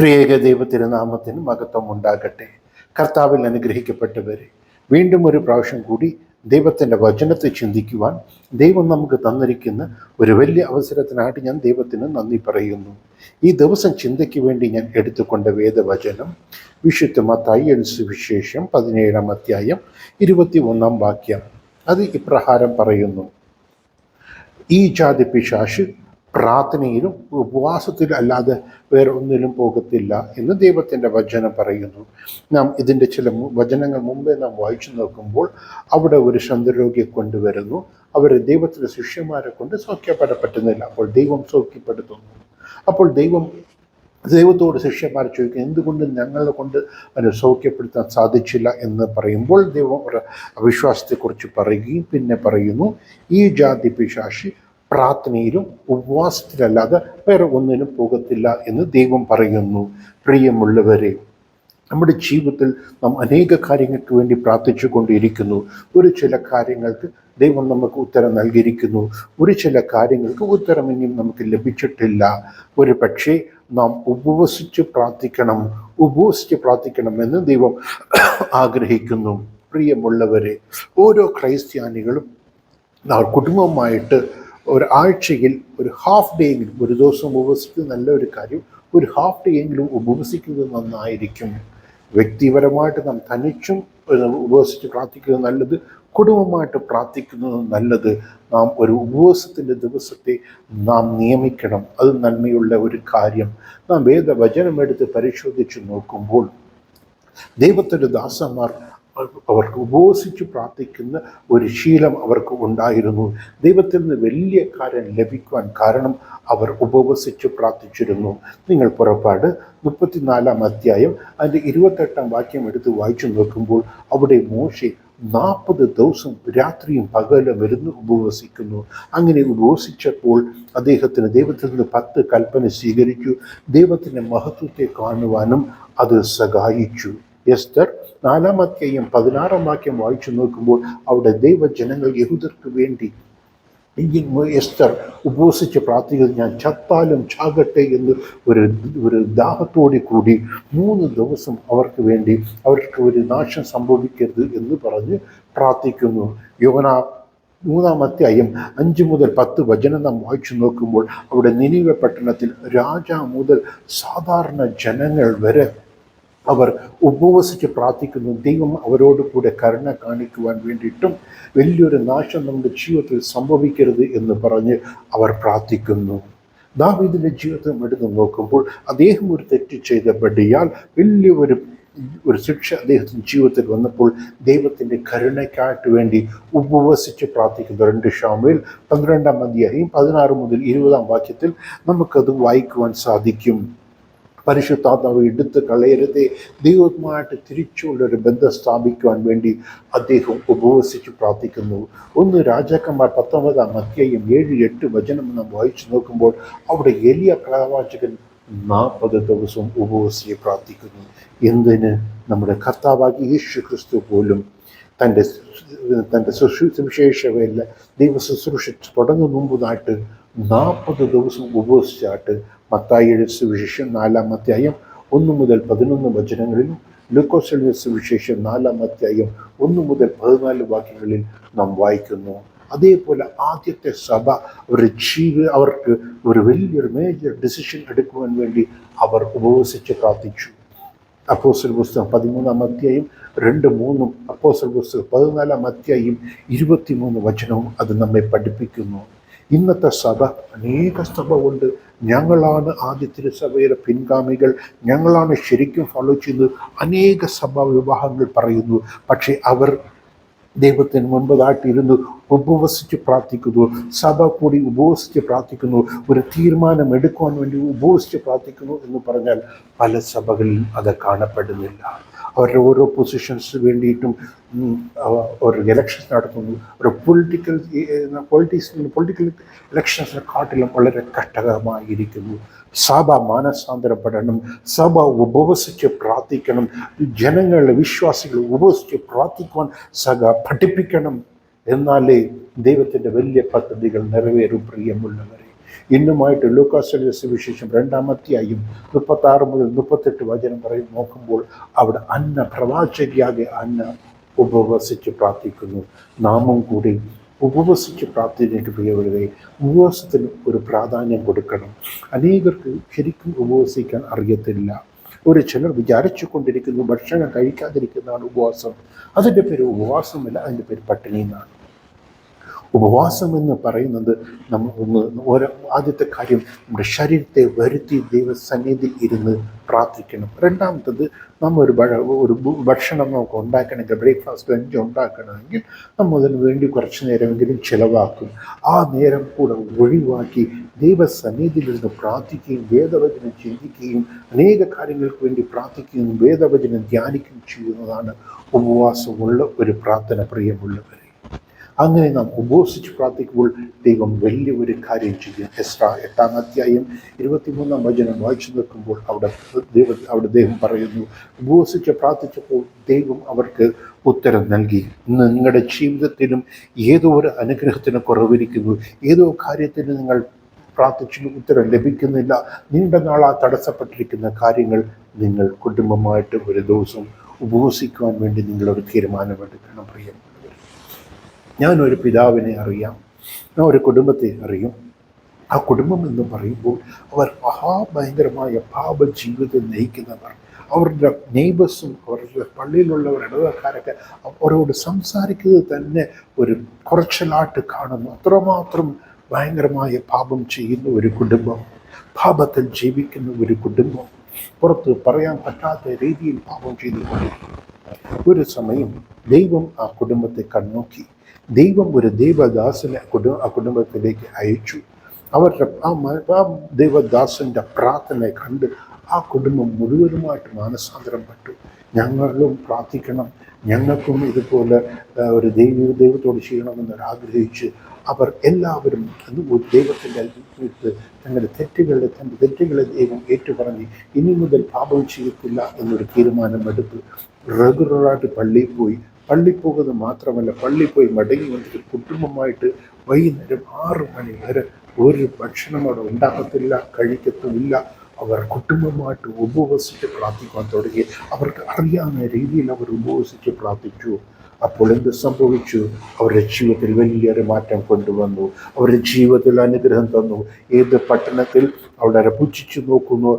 ത്രിയേക ദൈവത്തിരുനാമത്തിന് മഹത്വം ഉണ്ടാകട്ടെ. കർത്താവിൽ അനുഗ്രഹിക്കപ്പെട്ടവരെ വീണ്ടും ഒരു പ്രാവശ്യം കൂടി ദൈവത്തിന്റെ വചനത്തെ ചിന്തിക്കുവാൻ ദൈവം നമുക്ക് തന്നിരിക്കുന്ന ഒരു വലിയ അവസരത്തിനായിട്ട് ഞാൻ ദൈവത്തിന് നന്ദി പറയുന്നു. ഈ ദിവസം ചിന്തയ്ക്ക് വേണ്ടി ഞാൻ എടുത്തുകൊണ്ട വേദവചനം വിശുദ്ധ മത്തായി സുവിശേഷം പതിനേഴാം അധ്യായം ഇരുപത്തി ഒന്നാം വാക്യം. അത് ഇപ്രകാരം പറയുന്നു. ഈ ജാതി പിശാശ് പ്രാർത്ഥനയിലും ഉപവാസത്തിലും അല്ലാതെ വേറെ ഒന്നിലും പോകത്തില്ല എന്ന് ദൈവത്തിന്റെ വചനം പറയുന്നു. നാം ഇതിന്റെ ചില വചനങ്ങൾ മുമ്പേ നാം വായിച്ചു നോക്കുമ്പോൾ അവിടെ ഒരു ചന്ദ്രരോഗിയെ കൊണ്ടുവരുന്നു. അവർ ദൈവത്തിന്റെ ശിഷ്യന്മാരെ കൊണ്ട് സൗഖ്യപ്പെടാൻ പറ്റുന്നില്ല അപ്പോൾ ദൈവം സൗഖ്യപ്പെടുത്തുന്നു. അപ്പോൾ ദൈവം ദൈവത്തോട് ശിഷ്യന്മാർ ചോദിക്കും എന്തുകൊണ്ട് ഞങ്ങളെ കൊണ്ട് അവനെ സൗഖ്യപ്പെടുത്താൻ സാധിച്ചില്ല? എന്ന് പറയുമ്പോൾ ദൈവം ഒരു അവിശ്വാസത്തെക്കുറിച്ച് പറയുകയും പിന്നെ പറയുന്നു ഈ ജാതി പിശാശി പ്രാർത്ഥനയിലും ഉപവാസത്തിലല്ലാതെ വേറെ ഒന്നിനും പോകത്തില്ല എന്ന് ദൈവം പറയുന്നു. പ്രിയമുള്ളവരെ നമ്മുടെ ജീവിതത്തിൽ നാം അനേക കാര്യങ്ങൾക്ക് വേണ്ടി പ്രാർത്ഥിച്ചു കൊണ്ടിരിക്കുന്നു. ഒരു ചില കാര്യങ്ങൾക്ക് ദൈവം നമുക്ക് ഉത്തരം നൽകിയിരിക്കുന്നു. ഒരു ചില കാര്യങ്ങൾക്ക് ഉത്തരം ഇനിയും നമുക്ക് ലഭിച്ചിട്ടില്ല. ഒരു പക്ഷേ നാം ഉപവസിച്ച് പ്രാർത്ഥിക്കണം ഉപവസിച്ച് പ്രാർത്ഥിക്കണമെന്ന് ദൈവം ആഗ്രഹിക്കുന്നു. പ്രിയമുള്ളവരെ ഓരോ ക്രൈസ്ത്യാനികളും കുടുംബമായിട്ട് ഒരാഴ്ചയിൽ ഒരു ഹാഫ് ഡേ എങ്കിലും ഒരു ദിവസം ഉപവസിക്കുന്നത് നല്ല ഒരു കാര്യം ഒരു ഹാഫ് ഡേ എങ്കിലും ഉപവസിക്കുന്നത് നന്നായിരിക്കും. വ്യക്തിപരമായിട്ട് നാം തനിച്ചും ഉപവസിച്ച് പ്രാർത്ഥിക്കുന്നത് നല്ലത് കുടുംബമായിട്ട് പ്രാർത്ഥിക്കുന്നത് നല്ലത്. നാം ഒരു ഉപവാസത്തിന്റെ ദിവസത്തെ നാം നിയമിക്കണം. അത് നന്മയുള്ള ഒരു കാര്യം. നാം വേദവചനം എടുത്ത് പരിശോധിച്ച് നോക്കുമ്പോൾ ദൈവത്തിന്റെ ദാസന്മാർ അവർക്ക് ഉപവസിച്ച് പ്രാർത്ഥിക്കുന്ന ഒരു ശീലം അവർക്ക് ഉണ്ടായിരുന്നു. ദൈവത്തിൽ നിന്ന് വലിയ കാര്യം ലഭിക്കുവാൻ കാരണം അവർ ഉപവസിച്ച് പ്രാർത്ഥിച്ചിരുന്നു. നിങ്ങൾ പുറപ്പാട് മുപ്പത്തിനാലാം അധ്യായം അതിന്റെ ഇരുപത്തെട്ടാം വാക്യം എടുത്ത് വായിച്ചു നോക്കുമ്പോൾ അവിടെ മോശി നാൽപ്പത് ദിവസം രാത്രിയും പകലും ഇരുന്ന് ഉപവസിക്കുന്നു. അങ്ങനെ ഉപവസിച്ചപ്പോൾ അദ്ദേഹത്തിന് ദൈവത്തിൽ നിന്ന് പത്ത് കൽപ്പന സ്വീകരിച്ചു. ദൈവത്തിന്റെ മഹത്വത്തെ കാണുവാനും അത് സഹായിച്ചു. എസ്തർ നാലാം അധ്യായം പതിനാറാം വാക്യം വായിച്ചു നോക്കുമ്പോൾ അവിടെ ദൈവജനങ്ങൾ യഹൂദർക്ക് വേണ്ടി എസ്തർ ഉപവസിച്ച് പ്രാർത്ഥിക്കുന്നത് ഞാൻ ചത്താലും ചാകട്ടെ എന്ന് ഒരു ഒരു ദാഹത്തോടെ കൂടി മൂന്ന് ദിവസം അവർക്ക് വേണ്ടി അവർക്ക് ഒരു നാശം സംഭവിക്കരുത് എന്ന് പറഞ്ഞ് പ്രാർത്ഥിക്കുന്നു. യോന മൂന്നാം അധ്യായം അഞ്ച് മുതൽ പത്ത് വചനം നാം വായിച്ചു നോക്കുമ്പോൾ അവിടെ നിനിവ പട്ടണത്തിൽ രാജ മുതൽ സാധാരണ ജനങ്ങൾ വരെ അവർ ഉപവസിച്ച് പ്രാർത്ഥിക്കുന്നു. ദൈവം അവരോട് കൂടെ കരുണ കാണിക്കുവാൻ വേണ്ടിയിട്ടും വലിയൊരു നാശം നമ്മുടെ ജീവിതത്തിൽ സംഭവിക്കരുത് എന്ന് പറഞ്ഞ് അവർ പ്രാർത്ഥിക്കുന്നു. ദാവീദിന്റെ ജീവിതം എടുത്ത് നോക്കുമ്പോൾ അദ്ദേഹം ഒരു തെറ്റ് ചെയ്തപടിയാൽ വലിയൊരു ഒരു ശിക്ഷ അദ്ദേഹത്തിന്റെ ജീവിതത്തിൽ വന്നപ്പോൾ ദൈവത്തിന്റെ കരുണയ്ക്കായിട്ട് വേണ്ടി ഉപവസിച്ച് പ്രാർത്ഥിക്കുന്നു രണ്ട് ഷാമിൽ പന്ത്രണ്ടാം അധ്യായം പതിനാറ് മുതൽ ഇരുപതാം വാക്യത്തിൽ നമുക്കത് വായിക്കുവാൻ സാധിക്കും. പരിശുദ്ധാത്മാവ് എടുത്ത് കളയരുതേ. ദൈവവുമായിട്ട് തിരിച്ചുള്ളൊരു ബന്ധം സ്ഥാപിക്കുവാൻ വേണ്ടി അദ്ദേഹം ഉപവസിച്ച് പ്രാർത്ഥിക്കുന്നു. ഒന്ന് രാജാക്കന്മാർ പത്തൊമ്പതാം അധ്യായം ഏഴ് എട്ട് വചനം നാം വായിച്ചു നോക്കുമ്പോൾ അവിടെ എലിയ പ്രവാചകൻ നാൽപ്പത് ദിവസം ഉപവസിച്ച് പ്രാർത്ഥിക്കുന്നു. എന്തിന്? നമ്മുടെ കർത്താവാകി യേശു ക്രിസ്തു പോലും തന്റെ തന്റെ സുശു സുവിശേഷവയില്ല ദൈവ ശുശ്രൂഷ തുടങ്ങും മുമ്പതായിട്ട് നാൽപ്പത് ദിവസം ഉപവസിച്ചായിട്ട് മത്തായിയുടെ സുവിശേഷം നാലാം അധ്യായം ഒന്ന് മുതൽ പതിനൊന്ന് വചനങ്ങളിലും ലൂക്കോസിന്റെ സുവിശേഷം നാലാം അധ്യായം ഒന്ന് മുതൽ പതിനാല് വാക്യങ്ങളിൽ നാം വായിക്കുന്നു. അതേപോലെ ആദ്യത്തെ സഭ ഒരു ജീവ അവർക്ക് ഒരു വലിയൊരു മേജർ ഡിസിഷൻ എടുക്കുവാൻ വേണ്ടി അവർ ഉപവസിച്ച് പ്രാർത്ഥിച്ചു. അപ്പോസ്റ്റൽ പുസ്തകം പതിമൂന്നാം അധ്യായം രണ്ട് മൂന്നും അപ്പോസ്റ്റൽ പുസ്തകം പതിനാലാം അധ്യായം ഇരുപത്തിമൂന്ന് വചനവും അത് നമ്മെ പഠിപ്പിക്കുന്നു. ഇന്നത്തെ സഭ അനേക സഭ ഉണ്ട് ഞങ്ങളാണ് ആദ്യ തിരുസഭയുടെ പിൻഗാമികൾ. ഞങ്ങളാണ് ശരിക്കും ഫോളോ ചെയ്യുന്നത്. അനേക സഭാ വിവാഹങ്ങൾ പറയുന്നു. പക്ഷേ അവർ ദൈവത്തിന് മുമ്പതായിട്ടിരുന്നു ഉപവസിച്ച് പ്രാർത്ഥിക്കുന്നു. സഭ കൂടി ഉപവസിച്ച് പ്രാർത്ഥിക്കുന്നു. ഒരു തീരുമാനം എടുക്കുവാൻ വേണ്ടി ഉപവസിച്ച് പ്രാർത്ഥിക്കുന്നു എന്ന് പറഞ്ഞാൽ പല സഭകളിലും അത് കാണപ്പെടുന്നില്ല. അവരുടെ ഓരോ പൊസിഷൻസ് വേണ്ടിയിട്ടും ഒരു ഇലക്ഷൻസ് നടത്തുന്നു. ഒരു പൊളിറ്റിക്കൽ പൊളിറ്റിക്സ് പൊളിറ്റിക്കൽ ഇലക്ഷൻസിനെ കാട്ടിലും വളരെ കഷ്ടകരമായിരിക്കുന്നു സഭ മാനസാന്തരപ്പെടണം സഭ ഉപവസിച്ച് പ്രാർത്ഥിക്കണം ജനങ്ങളെ വിശ്വാസികൾ ഉപവസിച്ച് പ്രാർത്ഥിക്കുവാൻ സഭ പഠിപ്പിക്കണം എന്നാലേ ദൈവത്തിന്റെ വലിയ പദ്ധതികൾ നിറവേറും പ്രിയമുള്ളവരെ. ഇന്നുമായിട്ട് ലൂക്കാസിന്റെ സുവിശേഷം രണ്ടാമത്തെയായും മുപ്പത്താറ് മുതൽ മുപ്പത്തെട്ട് വചനം പറയും നോക്കുമ്പോൾ അവിടെ അന്ന പ്രവാചകയാകെ അന്ന ഉപവസിച്ച് പ്രാർത്ഥിക്കുന്നു. നാമം കൂടി ഉപവസിച്ച് പ്രാർത്ഥനയ്ക്ക് പ്രിയവരുതെ ഉപവാസത്തിന് ഒരു പ്രാധാന്യം കൊടുക്കണം. അനേകർക്ക് ശരിക്കും ഉപവസിക്കാൻ അറിയത്തില്ല. ഒരു ചിലർ വിചാരിച്ചു കൊണ്ടിരിക്കുന്നു ഭക്ഷണം കഴിക്കാതിരിക്കുന്നതാണ് ഉപവാസം. അതിന്റെ പേര് ഉപവാസമല്ല അതിന്റെ പേര് പട്ടിണി എന്നാണ് ഉപവാസം എന്ന് പറയുന്നത് നമ്മൾ ഒന്ന് ഓരോ ആദ്യത്തെ കാര്യം നമ്മുടെ ശരീരത്തെ വരുത്തി ദൈവസന്നിധിയിൽ ഇരുന്ന് പ്രാർത്ഥിക്കണം. രണ്ടാമത്തത് നമ്മൾ ഒരു ഒരു ഭക്ഷണം നമുക്ക് ഉണ്ടാക്കണമെങ്കിൽ ബ്രേക്ക്ഫാസ്റ്റ് ലഞ്ച് ഉണ്ടാക്കണമെങ്കിൽ നമ്മൾ അതിന് വേണ്ടി കുറച്ച് നേരമെങ്കിലും ചിലവാക്കും. ആ നേരം കൂടെ ഒഴിവാക്കി ദൈവസന്നിധിയിലിരുന്ന് പ്രാർത്ഥിക്കുകയും വേദവചനം ചിന്തിക്കുകയും അനേക കാര്യങ്ങൾക്ക് വേണ്ടി പ്രാർത്ഥിക്കുകയും വേദവചനം ധ്യാനിക്കുകയും ചെയ്യുന്നതാണ് ഉപവാസമുള്ള ഒരു പ്രാർത്ഥന പ്രിയമുള്ളവരെ. അങ്ങനെ നാം ഉപവസിച്ച് പ്രാർത്ഥിക്കുമ്പോൾ ദൈവം വലിയ ഒരു കാര്യം ചെയ്യും. എസ്ര എട്ടാം അധ്യായം ഇരുപത്തിമൂന്നാം വചനം വായിച്ചു നിൽക്കുമ്പോൾ അവിടെ ദൈവ അവിടെ ദൈവം പറയുന്നു ഉപവസിച്ച് പ്രാർത്ഥിച്ചപ്പോൾ ദൈവം അവർക്ക് ഉത്തരം നൽകി. ഇന്ന് നിങ്ങളുടെ ജീവിതത്തിലും ഏതോ ഒരു അനുഗ്രഹത്തിന് കുറവിരിക്കുന്നു. ഏതോ കാര്യത്തിന് നിങ്ങൾ പ്രാർത്ഥിച്ചു ഉത്തരം ലഭിക്കുന്നില്ല. നീണ്ട നാളാ തടസ്സപ്പെട്ടിരിക്കുന്ന കാര്യങ്ങൾ നിങ്ങൾ കുടുംബമായിട്ട് ഒരു ദിവസം ഉപവസിക്കുവാൻ വേണ്ടി നിങ്ങളൊരു തീരുമാനമെടുക്കണം പ്രിയമുള്ളവർ ഞാനൊരു പിതാവിനെ അറിയാം. ഞാൻ ഒരു കുടുംബത്തെ അറിയും. ആ കുടുംബം എന്ന് പറയുമ്പോൾ അവർ മഹാഭയങ്കരമായ പാപ ജീവിതം നയിക്കുന്നവർ. അവരുടെ നെയ്ബേഴ്സും അവരുടെ പള്ളിയിലുള്ളവർ ഇടവക്കാരൊക്കെ അവരോട് സംസാരിക്കുന്നത് തന്നെ ഒരു കുറച്ചിലാട്ട് കാണുന്നു. അത്രമാത്രം ഭയങ്കരമായ പാപം ചെയ്യുന്ന ഒരു കുടുംബം പാപത്തിൽ ജീവിക്കുന്ന ഒരു കുടുംബം പുറത്ത് പറയാൻ പറ്റാത്ത രീതിയിൽ പാപം ചെയ്തു ഒരു സമയം ദൈവം ആ കുടുംബത്തെ കണ്ണോക്കി ദൈവം ഒരു ദൈവദാസനെ കുടു ആ കുടുംബത്തിലേക്ക് അയച്ചു. അവരുടെ ആ ആ ദൈവദാസന്റെ പ്രാർത്ഥന കണ്ട് ആ കുടുംബം മുഴുവനുമായിട്ട് മാനസാന്തരം പെട്ടു. ഞങ്ങളും പ്രാർത്ഥിക്കണം. ഞങ്ങൾക്കും ഇതുപോലെ ഒരു ദൈവ ദൈവത്തോട് ചെയ്യണമെന്ന് ആഗ്രഹിച്ച് അവർ എല്ലാവരും ദൈവത്തിന്റെ അത്ഭുതത്തിൽ തങ്ങളുടെ തെറ്റുകളെ തന്റെ തെറ്റുകളെ ദൈവം ഏറ്റുപറഞ്ഞ് ഇനി മുതൽ പാപം ചെയ്യത്തില്ല എന്നൊരു തീരുമാനമെടുത്ത് റെഗുലറായിട്ട് പള്ളിയിൽ പോയി പള്ളി പോകുന്നത് മാത്രമല്ല പള്ളി പോയി മടങ്ങി വന്നിട്ട് കുടുംബമായിട്ട് വൈകുന്നേരം ആറു മണി വരെ ഒരു ഭക്ഷണം അവിടെ ഉണ്ടാകത്തില്ല കഴിക്കത്തുമില്ല. അവർ കുടുംബമായിട്ട് ഉപവസിച്ച് പ്രാർത്ഥിക്കാൻ തുടങ്ങി. അവർക്ക് അറിയാവുന്ന രീതിയിൽ അവർ ഉപവസിച്ച് പ്രാർത്ഥിച്ചു. അപ്പോൾ എന്ത് സംഭവിച്ചു? അവരുടെ ജീവിതത്തിൽ വലിയൊരു മാറ്റം കൊണ്ടുവന്നു. അവരുടെ ജീവിതത്തിൽ അനുഗ്രഹം തന്നു. ഏത് പട്ടണത്തിൽ? അവിടെ പുച്ഛിച്ചു നോക്കുന്നു.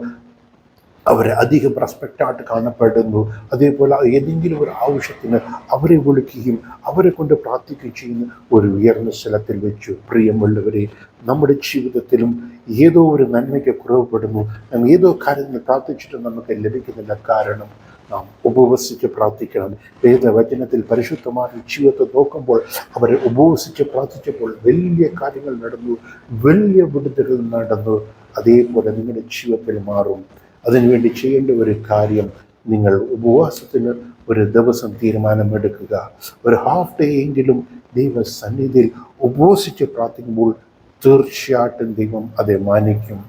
അവരെ അധികം റെസ്പെക്റ്റായിട്ട് കാണപ്പെടുന്നു. അതേപോലെ ഏതെങ്കിലും ഒരു ആവശ്യത്തിന് അവരെ വിളിക്കുകയും അവരെ കൊണ്ട് പ്രാർത്ഥിക്കുകയും ചെയ്യുന്ന ഒരു ഉയർന്ന സ്ഥലത്തിൽ വെച്ചു. പ്രിയമുള്ളവരെ നമ്മുടെ ജീവിതത്തിലും ഏതോ ഒരു നന്മയ്ക്ക് കുറവപ്പെടുന്നു നാം ഏതോ കാര്യത്തിന് പ്രാർത്ഥിച്ചിട്ട് നമുക്ക് ലഭിക്കുന്നില്ല. കാരണം നാം ഉപവസിച്ച് പ്രാർത്ഥിക്കണം. വേദവചനത്തിൽ പരിശുദ്ധമായ ജീവിതത്തെ നോക്കുമ്പോൾ അവരെ ഉപവസിച്ച് പ്രാർത്ഥിച്ചപ്പോൾ വലിയ കാര്യങ്ങൾ നടന്നു. വലിയ വിടുതലുകൾ നടന്നു. അതേപോലെ നിങ്ങളുടെ ജീവിതത്തിൽ മാറും. അതിനുവേണ്ടി ചെയ്യേണ്ട ഒരു കാര്യം നിങ്ങൾ ഉപവാസത്തിന് ഒരു ദിവസം തീരുമാനമെടുക്കുക. ഒരു ഹാഫ് ഡേ എങ്കിലും ദൈവസന്നിധിയിൽ ഉപവസിച്ച് പ്രാർത്ഥിക്കുമ്പോൾ തീർച്ചയായിട്ടും ദൈവം അതെ മാനിക്കും.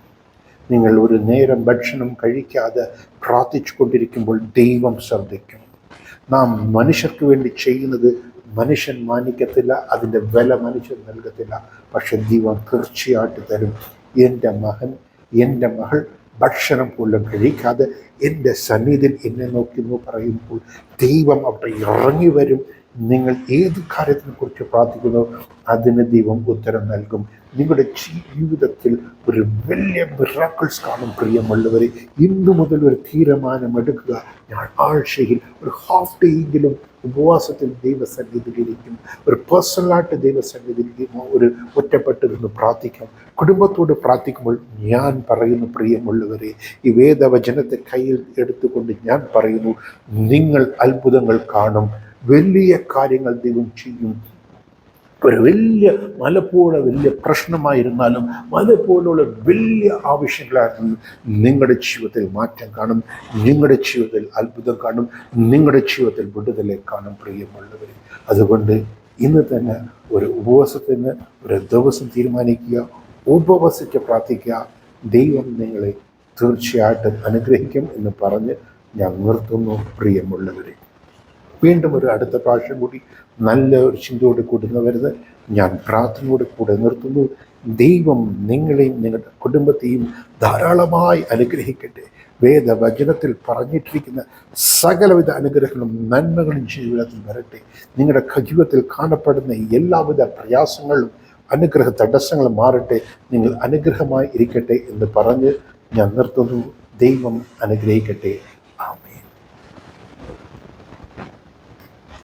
നിങ്ങൾ ഒരു നേരം ഭക്ഷണം കഴിക്കാതെ പ്രാർത്ഥിച്ചു കൊണ്ടിരിക്കുമ്പോൾ ദൈവം ശ്രദ്ധിക്കും. നാം മനുഷ്യർക്ക് വേണ്ടി ചെയ്യുന്നത് മനുഷ്യൻ മാനിക്കത്തില്ല അതിന്റെ വില മനുഷ്യൻ നൽകത്തില്ല. പക്ഷെ ദൈവം തീർച്ചയായിട്ടും തരും. എന്റെ മകൻ എന്റെ മകൾ ഭക്ഷണം പോലും കഴിക്കാതെ എന്റെ സന്നിധിയിൽ എന്നെ നോക്കി എന്ന് പറയുമ്പോൾ ദൈവം അവിടെ ഇറങ്ങി വരും. നിങ്ങൾ ഏത് കാര്യത്തിനെ കുറിച്ച് പ്രാർത്ഥിക്കുന്നു അതിന് ദൈവം ഉത്തരം നൽകും. നിങ്ങളുടെ ജീവിതത്തിൽ ഒരു വലിയ മിറാക്കിൾസ് കാണും പ്രിയമുള്ളവരെ. ഇന്നു മുതൽ ഒരു തീരുമാനമെടുക്കുക ഞാൻ ആഴ്ചയിൽ ഒരു ഹാഫ് ഡേ എങ്കിലും ഉപവാസത്തിൽ ദൈവസന്നിധിയിലിരിക്കും. ഒരു പേഴ്സണലായിട്ട് ദൈവസന്നിധിയിലിരിക്കും. ഒരു ഒറ്റപ്പെട്ടിരുന്ന് പ്രാർത്ഥിക്കാം. കുടുംബത്തോട് പ്രാർത്ഥിക്കുമ്പോൾ ഞാൻ പറയുന്നു പ്രിയമുള്ളവരെ ഈ വേദവചനത്തെ കയ്യിൽ എടുത്തുകൊണ്ട് ഞാൻ പറയുന്നു നിങ്ങൾ അത്ഭുതങ്ങൾ കാണും. വലിയ കാര്യങ്ങൾ ദൈവം ചെയ്യും ഒരു വലിയ മല വലിയ പ്രശ്നമായിരുന്നാലും മല പോലുള്ള വലിയ ആവശ്യങ്ങളായിരുന്നു. നിങ്ങളുടെ ജീവിതത്തിൽ മാറ്റം കാണും നിങ്ങളുടെ ജീവിതത്തിൽ അത്ഭുതം കാണും നിങ്ങളുടെ ജീവിതത്തിൽ വിടുതലെ കാണും പ്രിയമുള്ളവർ അതുകൊണ്ട് ഇന്ന് തന്നെ ഒരു ഉപവാസത്തിന് ഒരു ദിവസം തീരുമാനിക്കുക ഉപവസിച്ച് പ്രാർത്ഥിക്കുക. ദൈവം നിങ്ങളെ തീർച്ചയായിട്ടും അനുഗ്രഹിക്കും എന്ന് പറഞ്ഞ് ഞാൻ നിർത്തുന്നു പ്രിയമുള്ളവരെ. വീണ്ടും ഒരു അടുത്ത പ്രാവശ്യം കൂടി നല്ല ഒരു ചിന്തയോട് കൂടുന്ന വരുന്നത് ഞാൻ പ്രാർത്ഥനയോട് കൂടെ നിർത്തുന്നു. ദൈവം നിങ്ങളെയും നിങ്ങളുടെ കുടുംബത്തെയും ധാരാളമായി അനുഗ്രഹിക്കട്ടെ. വേദവചനത്തിൽ പറഞ്ഞിട്ടിരിക്കുന്ന സകലവിധ അനുഗ്രഹങ്ങളും നന്മകളും ജീവിതത്തിൽ വരട്ടെ. നിങ്ങളുടെ ജീവിതത്തിൽ കാണപ്പെടുന്ന എല്ലാവിധ പ്രയാസങ്ങളും അനുഗ്രഹ തടസ്സങ്ങളും മാറട്ടെ. നിങ്ങൾ അനുഗ്രഹമായി ഇരിക്കട്ടെ എന്ന് പറഞ്ഞ് ഞാൻ നിർത്തുന്നു. ദൈവം അനുഗ്രഹിക്കട്ടെ.